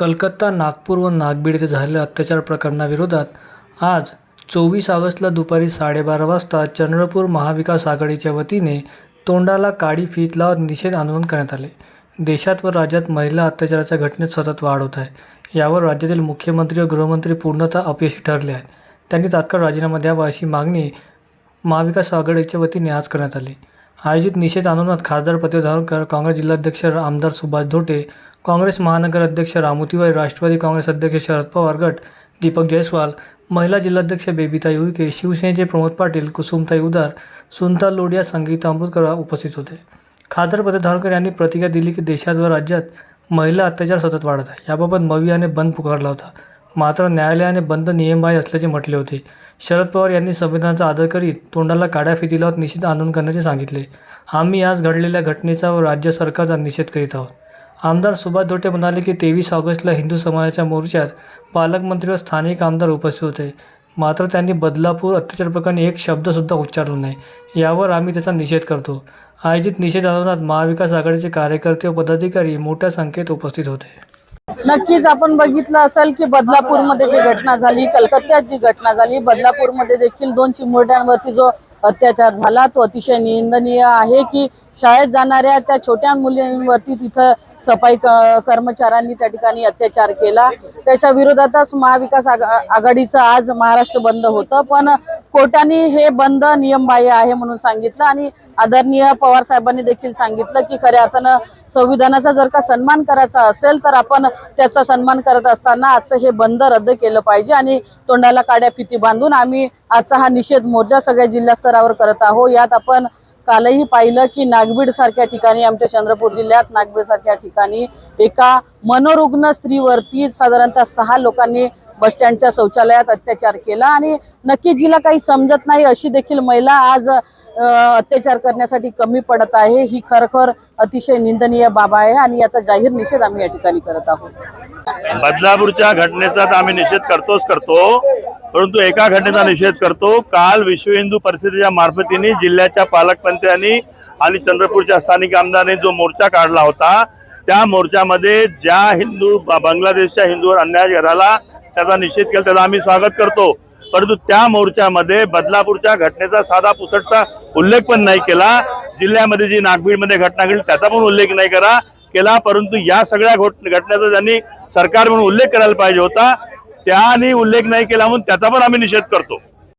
कलकत्ता नागपूर व नागबीड येथे झालेल्या अत्याचार प्रकरणाविरोधात आज चोवीस ऑगस्टला दुपारी साडेबारा वाजता चंद्रपूर महाविकास आघाडीच्या वतीने तोंडाला काळी फीत लावत निषेध आंदोलन करण्यात आले. देशात व राज्यात महिला अत्याचाराच्या घटनेत सतत वाढ होत आहे. यावर राज्यातील मुख्यमंत्री व गृहमंत्री पूर्णतः अपयशी ठरले आहेत. त्यांनी तात्काळ राजीनामा द्यावा अशी मागणी महाविकास आघाडीच्या वतीने आज करण्यात आली. आयोजित निषेध आंदोलनात खासदार प्रतिभा धानोरकर काँग्रेस जिल्हाध्यक्ष आमदार सुभाष धोटे काँग्रेस महानगर अध्यक्ष रामुतीवाई राष्ट्रवादी काँग्रेस अध्यक्ष शरद पवार गट दीपक जयस्वाल महिला जिल्हाध्यक्ष बेबीताई उईके शिवसेनेचे प्रमोद पाटील कुसुमताई उदार सुनता लोडिया संगीता अमृतकर उपस्थित होते. खासदार पदवी धारणकर यांनी प्रतिक्रिया दिली की देशात व राज्यात महिला अत्याचार सतत वाढत आहे. याबाबत मवियाने बंद पुकारला होता. मात्र न्यायालयाने बंद नियमबाह्य असल्याचे म्हटले होते. शरद पवार यांनी संविधानाचा आदर करीत तोंडाला काड्या फिती लावत निषेध आंदोलन करण्याचे सांगितले. आम्ही आज घडलेल्या घटनेचा व राज्य सरकारचा निषेध करीत आहोत. आमदार सुभाष धोटे म्हणाले की तेवीस ऑगस्टला हिंदू समाजाच्या मोर्चात पालकमंत्री व स्थानिक आमदार उपस्थित होते. मात्र त्यांनी बदलापूर अत्याचार प्रकरणी एक शब्दसुद्धा उच्चारला नाही. यावर आम्ही त्याचा निषेध करतो. आयोजित निषेध आंदोलनात महाविकास आघाडीचे कार्यकर्ते व पदाधिकारी मोठ्या संख्येत उपस्थित होते. नक्कीच आपण बघितलं असेल की बदलापूरमध्ये जी घटना झाली कलकत्त्यात जी घटना झाली बदलापूरमध्ये देखील दोन चिमुरड्यांवरती जो अत्याचार झाला तो अतिशय निंदनीय आहे की शाळेत जाणाऱ्या त्या छोट्या मुलींवरती तिथं सफाई कर्मचाऱ्यांनी त्या ठिकाणी अत्याचार केला. त्याच्या विरोधातच महाविकास आघा- आघाडीचं आज महाराष्ट्र बंद होतं. पण कोर्टाने हे बंद नियमबाह्य आहे म्हणून सांगितलं आणि आदरणीय पवार साहेबांनी देखील सांगितलं की खऱ्या अर्थानं संविधानाचा जर का सन्मान करायचा असेल तर आपण त्याचा सन्मान करत असताना आजचं हे बंद रद्द केलं पाहिजे आणि तोंडाला काड्या फिती बांधून आम्ही आजचा हा निषेध मोर्चा सगळ्या जिल्हा स्तरावर करत आहोत. यात आपण कालही पाहिलं की नागबीड सारख्या ठिकाणी आमच्या चंद्रपूर जिल्ह्यात नागबीड सारख्या ठिकाणी एका मनोरुग्ण स्त्रीवरती साधारणतः सहा लोकांनी बसस्टँडच्या शौचालयात अत्याचार केला आणि नक्की जिला काही समजत नाही अशी देखील महिला आज अत्याचार करण्यासाठी कमी पडत आहे. ही खरोखर अतिशय निंदनीय बाब आहे आणि याचा जाहीर निषेध आम्ही या ठिकाणी करत आहोत. बदलापूरच्या घटनेचा तर आम्ही निषेध करतोच करतो परंतु एका घटनेचा निषेध करतो. काल विश्व हिंदू परिषदेच्या मार्फतीने जिल्ह्याच्या पालकमंत्र्यांनी आणि चंद्रपूरच्या स्थानिक आमदारांनी जो मोर्चा काढला होता त्या मोर्चामध्ये ज्या हिंदू बांगलादेशच्या हिंदूवर अन्याय झाला त्याचा निषेध केला त्याचा आम्ही स्वागत करतो. परंतु त्या मोर्चामध्ये बदलापूरच्या घटनेचा साधा पुसटचा उल्लेख पण नाही केला. जिल्ह्यामध्ये जी नागबीडमध्ये घटना घडली त्याचा पण उल्लेख नाही करा केला. परंतु या सगळ्या घटनेचा त्यांनी सरकार म्हणून उल्लेख करायला पाहिजे होता त्याने उल्लेख नाही केला म्हणून त्याचा पण आम्ही निषेध करतो.